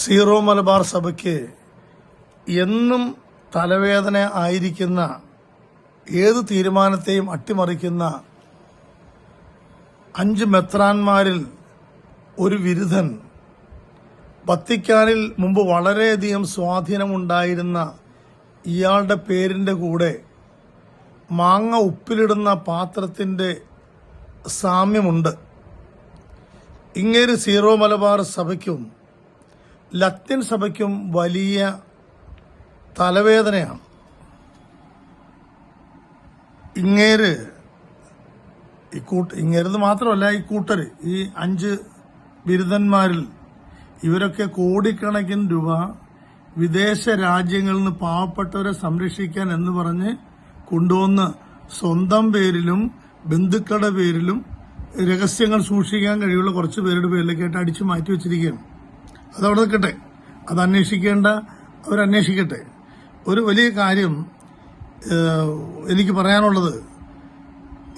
Zero Malabar സഭയ്ക്ക് എന്നും തലവേദന ആയിരിക്കുന്ന ഏത് തീരുമാനത്തെയും അട്ടിമറിക്കുന്ന അഞ്ച് മെത്രാന്മാരിൽ ഒരു വിരുദ്ധൻ വത്തിക്കാനിൽ മുമ്പ് വളരെയധികം സ്വാധീനമുണ്ടായിരുന്ന ഇയാളുടെ പേരിന്റെ കൂടെ മാങ്ങ ഉപ്പിലിടുന്ന പാത്രത്തിന്റെ സാമ്യമുണ്ട്. ഇങ്ങേര് സീറോ മലബാർ സഭയ്ക്കും ലത്തിൻ സഭയ്ക്കും വലിയ തലവേദനയാണ്. ഇങ്ങേര് ഈ കൂട്ട് ഇങ്ങേരുത് മാത്രമല്ല ഈ കൂട്ടര് ഈ അഞ്ച് ബിരുദന്മാരിൽ ഇവരൊക്കെ കോടിക്കണക്കിന് രൂപ വിദേശ രാജ്യങ്ങളിൽ നിന്ന് പാവപ്പെട്ടവരെ സംരക്ഷിക്കാൻ എന്ന് പറഞ്ഞ് കൊണ്ടുവന്ന് സ്വന്തം പേരിലും ബന്ധുക്കളുടെ പേരിലും രഹസ്യങ്ങൾ സൂക്ഷിക്കാൻ കഴിയുള്ള കുറച്ച് പേരുടെ പേരിലൊക്കെ ആയിട്ട് അടിച്ചു മാറ്റി വെച്ചിരിക്കുകയാണ്. അതവിടെ നിൽക്കട്ടെ. അത് അന്വേഷിക്കേണ്ട അവരന്വേഷിക്കട്ടെ ഒരു വലിയ കാര്യം എനിക്ക് പറയാനുള്ളത്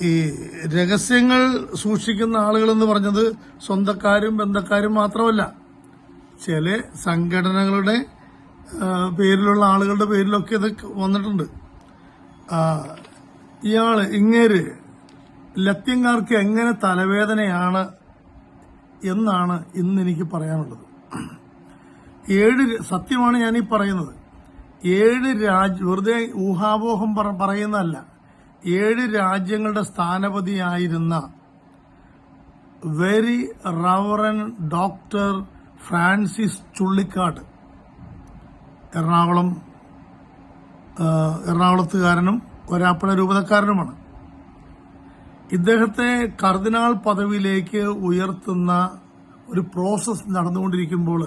ഈ രഹസ്യങ്ങൾ സൂക്ഷിക്കുന്ന ആളുകൾ എന്ന് പറഞ്ഞത് സ്വന്തക്കാരും ബന്ധക്കാരും മാത്രമല്ല. ചില സംഘടനകളുടെ പേരിലുള്ള ആളുകളുടെ പേരിലൊക്കെ ഇത് വന്നിട്ടുണ്ട്. ഇയാൾ ഇങ്ങേര് ലത്യങ്കാർക്ക് എങ്ങനെ തലവേദനയാണ് എന്നാണ് ഇന്ന് എനിക്ക് പറയാനുള്ളത്. ഏഴ് സത്യമാണ് ഞാൻ ഈ പറയുന്നത്. ഏഴ് രാജ്യ വെറുതെ ഊഹാപോഹം പറ- പറയുന്നതല്ല. ഏഴ് രാജ്യങ്ങളുടെ സ്ഥാനപതിയായിരുന്ന very reverend doctor Francis Chullikkad Ernakulam എറണാകുളത്തുകാരനും ഒരാപ്പുഴ രൂപതക്കാരനുമാണ്. ഇദ്ദേഹത്തെ കർദിനാൾ പദവിയിലേക്ക് ഉയർത്തുന്ന ഒരു പ്രോസസ് നടന്നുകൊണ്ടിരിക്കുമ്പോൾ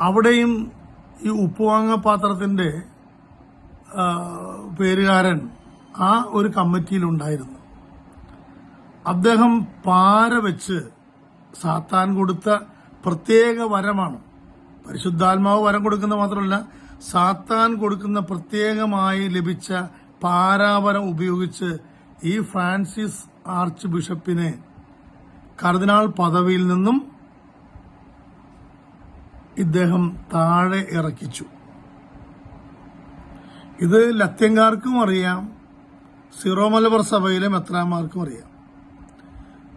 അവിടെയും ഈ ഉപ്പുവാങ്ങ പാത്രത്തിന്റെ ആ, പേരുകാരൻ ആ ഒരു കമ്മിറ്റിയിലുണ്ടായിരുന്നു. അദ്ദേഹം പാര വെച്ച് സാത്താൻ കൊടുത്ത പ്രത്യേക വരമാണ്. പരിശുദ്ധാത്മാവ് വരം കൊടുക്കുന്ന മാത്രമല്ല സാത്താൻ കൊടുക്കുന്ന പ്രത്യേകമായി ലഭിച്ച പാരാവരം ഉപയോഗിച്ച് ഈ ഫ്രാൻസിസ് ആർച്ച് ബിഷപ്പിനെ കർദിനാൾ പദവിയിൽ നിന്നും ഇദ്ദേഹം താഴെ ഇറക്കിച്ചു. ഇത് ലത്യങ്കാർക്കും അറിയാം സിറോ മലബാർ സഭയിലെ മെത്രാന്മാർക്കും അറിയാം.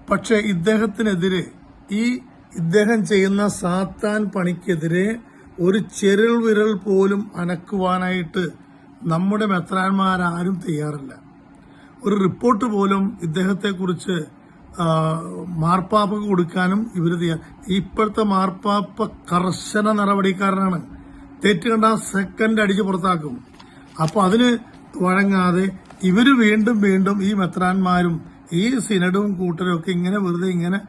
പക്ഷേ ഇദ്ദേഹത്തിനെതിരെ ഈ ഇദ്ദേഹം ചെയ്യുന്ന സാത്താൻ പണിക്കെതിരെ ഒരു ചെരുൾ വിരൽ പോലും അനക്കുവാനായിട്ട് നമ്മുടെ മെത്രാന്മാരാരും തയ്യാറില്ല. ഒരു റിപ്പോർട്ട് പോലും ഇദ്ദേഹത്തെക്കുറിച്ച് മാർപ്പാപ്പക്ക് കൊടുക്കാനും ഇവർ ഇപ്പോഴത്തെ മാർപ്പാപ്പ കർശന നടപടിക്കാരനാണ്. തെറ്റ് കണ്ട സെക്കൻഡ് അടിച്ച് പുറത്താക്കും. അപ്പോൾ അതിന് വഴങ്ങാതെ ഇവർ വീണ്ടും വീണ്ടും ഈ മെത്രാന്മാരും ഈ സിനഡും കൂട്ടരും ഒക്കെ ഇങ്ങനെ വെറുതെ ഇങ്ങനെ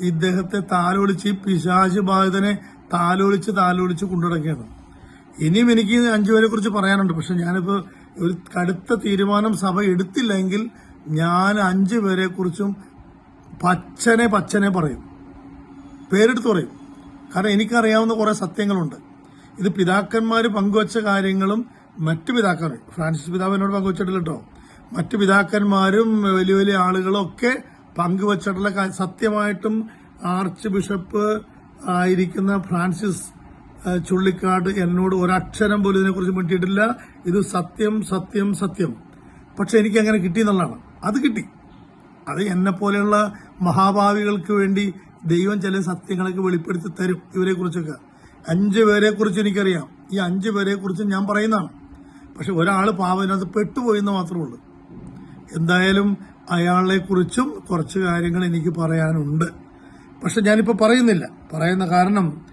ഇദ്ദേഹത്തെ താലോലിച്ച് ഈ പിശാച് ബാധിതനെ താലോലിച്ച് താലോലിച്ച് കൊണ്ടുനടക്കുകയാണ്. ഇനിയും എനിക്ക് അഞ്ചുപേരെ കുറിച്ച് പറയാനുണ്ട്. പക്ഷെ ഞാനിപ്പോ ഒരു കടുത്ത തീരുമാനം സഭ എടുത്തില്ലെങ്കിൽ ഞാൻ അഞ്ചു പേരെ കുറിച്ചും പച്ചനെ പച്ചനെ പറയും. പേരെടുത്ത് പറയും. കാരണം എനിക്കറിയാവുന്ന കുറേ സത്യങ്ങളുണ്ട്. ഇത് പിതാക്കന്മാർ പങ്കുവച്ച കാര്യങ്ങളും മറ്റു പിതാക്കന്മാർ ഫ്രാൻസിസ് പിതാവ് എന്നോട് പങ്കുവച്ചിട്ടില്ല കേട്ടോ. മറ്റു പിതാക്കന്മാരും വലിയ വലിയ ആളുകളും ഒക്കെ പങ്കുവച്ചിട്ടുള്ള സത്യമായിട്ടും ആർച്ച് ബിഷപ്പ് ആയിരിക്കുന്ന ഫ്രാൻസിസ് ചുള്ളിക്കാട് എന്നോട് ഒരക്ഷരം പോലും ഇതിനെക്കുറിച്ച് മിണ്ടിയിട്ടില്ല. ഇത് സത്യം സത്യം സത്യം. പക്ഷെ എനിക്ക് അങ്ങനെ കിട്ടിയെന്നുള്ളതാണ് അത് കിട്ടി. അത് എന്നെ പോലെയുള്ള മഹാഭാവികൾക്ക് വേണ്ടി ദൈവം ചില സത്യങ്ങളൊക്കെ വെളിപ്പെടുത്തി തരും ഇവരെ കുറിച്ചൊക്കെ. അഞ്ചു പേരെ കുറിച്ച് എനിക്കറിയാം. ഈ അഞ്ചു പേരെ കുറിച്ച് ഞാൻ പറയുന്നതാണ്. പക്ഷെ ഒരാൾ പാവനത് പെട്ടുപോയെന്ന് മാത്രമേ ഉള്ളൂ. എന്തായാലും അയാളെ കുറിച്ചും കുറച്ച് കാര്യങ്ങൾ എനിക്ക് പറയാനുണ്ട്. പക്ഷെ ഞാനിപ്പോൾ പറയുന്നില്ല. പറയുന്ന കാരണം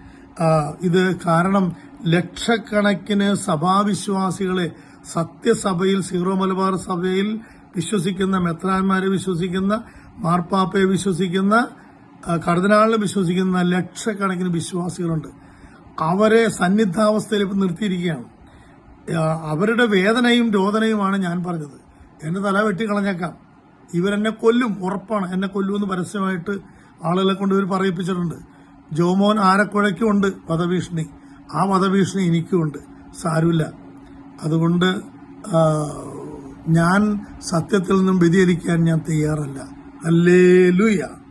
ഇത് കാരണം ലക്ഷക്കണക്കിന് സഭാവിശ്വാസികളെ സത്യസഭയിൽ സീറോ മലബാർ സഭയിൽ വിശ്വസിക്കുന്ന മെത്രാന്മാരെ വിശ്വസിക്കുന്ന മാർപ്പാപ്പയെ വിശ്വസിക്കുന്ന കർദിനാളിനെ വിശ്വസിക്കുന്ന ലക്ഷക്കണക്കിന് വിശ്വാസികളുണ്ട്. അവരെ സന്നിധാവസ്ഥയിൽ ഇപ്പം നിർത്തിയിരിക്കുകയാണ്. അവരുടെ വേദനയും രോദനയുമാണ് ഞാൻ പറഞ്ഞത്. എന്റെ തല വെട്ടിക്കളഞ്ഞേക്കാം. ഇവരെന്നെ കൊല്ലും ഉറപ്പാണ്. എന്നെ കൊല്ലുമെന്ന് പരസ്യമായിട്ട് ആളുകളെ കൊണ്ട് ഇവർ പറയിപ്പിച്ചിട്ടുണ്ട്. ജോമോൻ ആരക്കുഴയ്ക്കും ഉണ്ട് വധഭീഷണി. ആ വധഭീഷണി എനിക്കുമുണ്ട് സാരമില്ല. അതുകൊണ്ട് ഞാൻ സത്യത്തിൽ നിന്നും വ്യതിചരിക്കാൻ ഞാൻ തയ്യാറല്ല. Hallelujah.